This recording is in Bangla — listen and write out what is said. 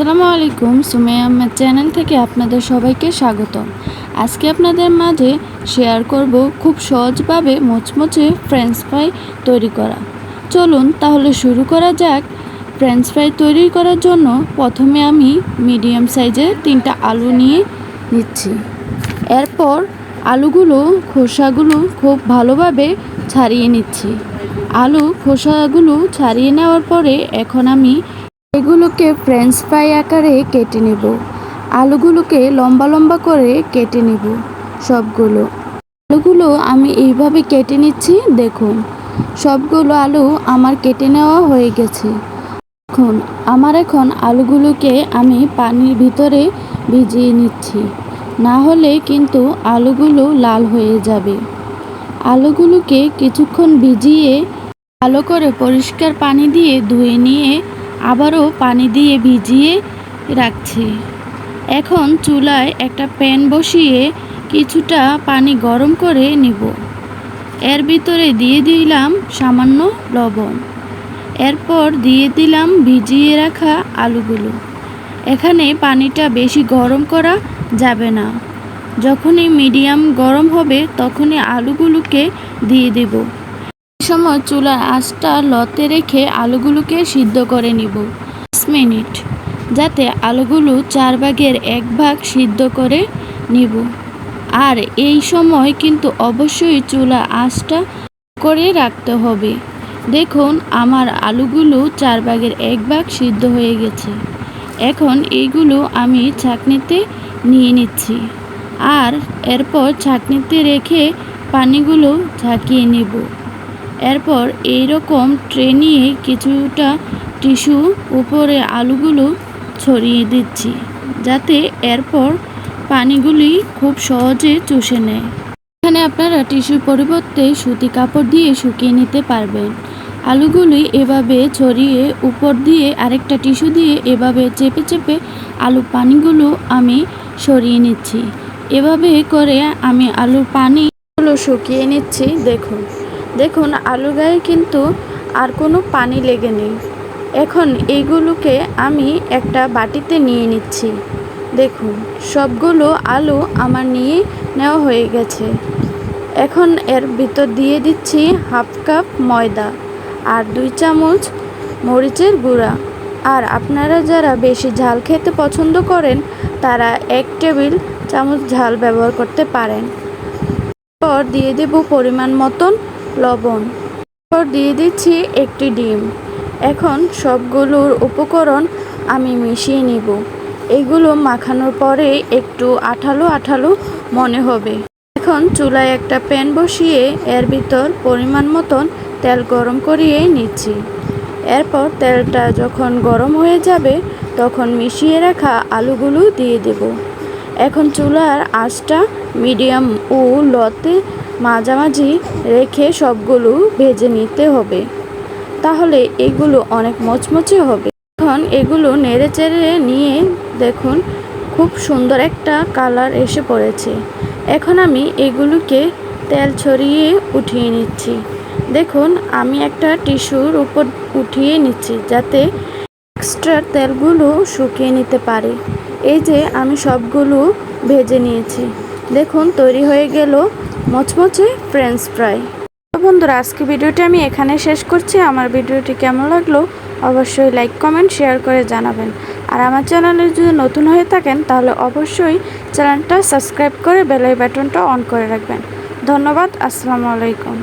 আসসালামু আলাইকুম। সুমাইয়া আহমেদ চ্যানেল থেকে আপনাদের সবাইকে স্বাগত আজকে আপনাদের মাঝে শেয়ার করব খুব সহজভাবে মুচমুচে ফ্রেঞ্চ ফ্রাই তৈরি করা। চলুন তাহলে শুরু করা যাক। ফ্রেঞ্চ ফ্রাই তৈরি করার জন্য প্রথমে আমি মিডিয়াম সাইজের তিনটা আলু নিয়ে নিচ্ছি। এরপর আলুগুলো, খোসাগুলো খুব ভালোভাবে ছাড়িয়ে নিচ্ছি। আলু, খোসাগুলো ছাড়িয়ে নেওয়ার পরে এখন আমি এগুলোকে ফ্রেঞ্চ ফ্রাই আকারে কেটে নেব। আলুগুলোকে লম্বা লম্বা করে কেটে নেব সবগুলো। আলুগুলো আমি এইভাবে কেটে নিচ্ছি, দেখুন। সবগুলো আলু আমার কেটে নেওয়া হয়ে গেছে। এখন আমার এখন আলুগুলোকে আমি পানির ভিতরে ভিজিয়ে নিচ্ছি। না হলে কিন্তু আলুগুলো লাল হয়ে যাবে। আলুগুলোকে কিছুক্ষণ ভিজিয়ে ভালো করে পরিষ্কার পানি দিয়ে ধুয়ে নিয়ে আবারও পানি দিয়ে ভিজিয়ে রাখছি। এখন চুলায় একটা প্যান বসিয়ে কিছুটা পানি গরম করে নিব। এর ভিতরে দিয়ে দিলাম সামান্য লবণ। এরপর দিয়ে দিলাম ভিজিয়ে রাখা আলুগুলো। এখানে পানিটা বেশি গরম করা যাবে না। যখনই মিডিয়াম গরম হবে তখনই আলুগুলোকে দিয়ে দেব। সময় চুলার আঁচটা লতে রেখে আলুগুলোকে সিদ্ধ করে নিব। পাঁচ মিনিট, যাতে আলুগুলো চার ভাগের এক ভাগ সিদ্ধ করে নিব। আর এই সময় কিন্তু অবশ্যই চুলা আঁচটা করে রাখতে হবে। দেখুন, আমার আলুগুলো চার ভাগের এক ভাগ সিদ্ধ হয়ে গেছে। এখন এইগুলো আমি ছাঁকনিতে নিয়ে নিচ্ছি। আর এরপর ছাঁকনিতে রেখে পানিগুলো ঝাঁকিয়ে নেব। এরপর এই রকম ট্রে নিয়ে কিছুটা টিস্যু উপরে আলুগুলো ছড়িয়ে দিচ্ছি, যাতে এরপর পানিগুলি খুব সহজে চুষে নেয়। এখানে আপনারা টিস্যুর পরিবর্তে সুতি কাপড় দিয়ে শুকিয়ে নিতে পারবেন। আলুগুলি এভাবে ছড়িয়ে উপর দিয়ে আরেকটা টিস্যু দিয়ে এভাবে চেপে চেপে আলু পানিগুলো আমি সরিয়ে নিচ্ছি। এভাবে করে আমি আলুর পানিগুলো শুকিয়ে নিচ্ছি, দেখুন। দেখুন আলু গায়ে কিন্তু আর কোনো পানি লেগে নেই। এখন এইগুলোকে আমি একটা বাটিতে নিয়ে নিচ্ছি। দেখুন, সবগুলো আলু আমার নিয়ে নেওয়া হয়ে গেছে। এখন এর ভিতর দিয়ে দিচ্ছি হাফ কাপ ময়দা আর দুই চামচ মরিচের গুঁড়া। আর আপনারা যারা বেশি ঝাল খেতে পছন্দ করেন, তারা এক টেবিল চামচ ঝাল ব্যবহার করতে পারেন। পর দিয়ে দেব পরিমাণ মতন লবণ। দিয়ে দিচ্ছি একটি ডিম। এখন সবগুলোর উপকরণ আমি মিশিয়ে নিব। এগুলো মাখানোর পরে একটু আঠালো আঠালো মনে হবে। এখন চুলায় একটা প্যান বসিয়ে এর ভিতর পরিমাণ মতন তেল গরম করিয়ে নিচ্ছি। এরপর তেলটা যখন গরম হয়ে যাবে, তখন মিশিয়ে রাখা আলুগুলো দিয়ে দেব। এখন চুলার আঁচটা মিডিয়াম ও লতে মাঝামাঝি রেখে সবগুলো ভেজে নিতে হবে। তাহলে এগুলো অনেক মচমচে হবে। এখন এগুলো নেড়ে চেড়ে নিয়ে দেখুন, খুব সুন্দর একটা কালার এসে পড়েছে। এখন আমি এগুলোকে তেল ছড়িয়ে উঠিয়ে নিচ্ছি। দেখুন, আমি একটা টিস্যুর উপর উঠিয়ে নিচ্ছি যাতে এক্সট্রা তেলগুলো শুকিয়ে নিতে পারে। এই যে আমি সবগুলো ভেজে নিয়েছি। দেখুন, তৈরি হয়ে গেল মচমচে ফ্রেঞ্চ ফ্রাই তো বন্ধুরা, আজকে ভিডিওটি আমি এখানে শেষ করছি। আমার ভিডিওটি কেমন লাগল অবশ্যই লাইক কমেন্ট শেয়ার করে জানাবেন। আর আমার চ্যানেলে যদি নতুন হয়ে থাকেন, তাহলে অবশ্যই চ্যানেলটা সাবস্ক্রাইব করে বেলাই বাটনটা অন করে রাখবেন। ধন্যবাদ, আসসালামু আলাইকুম।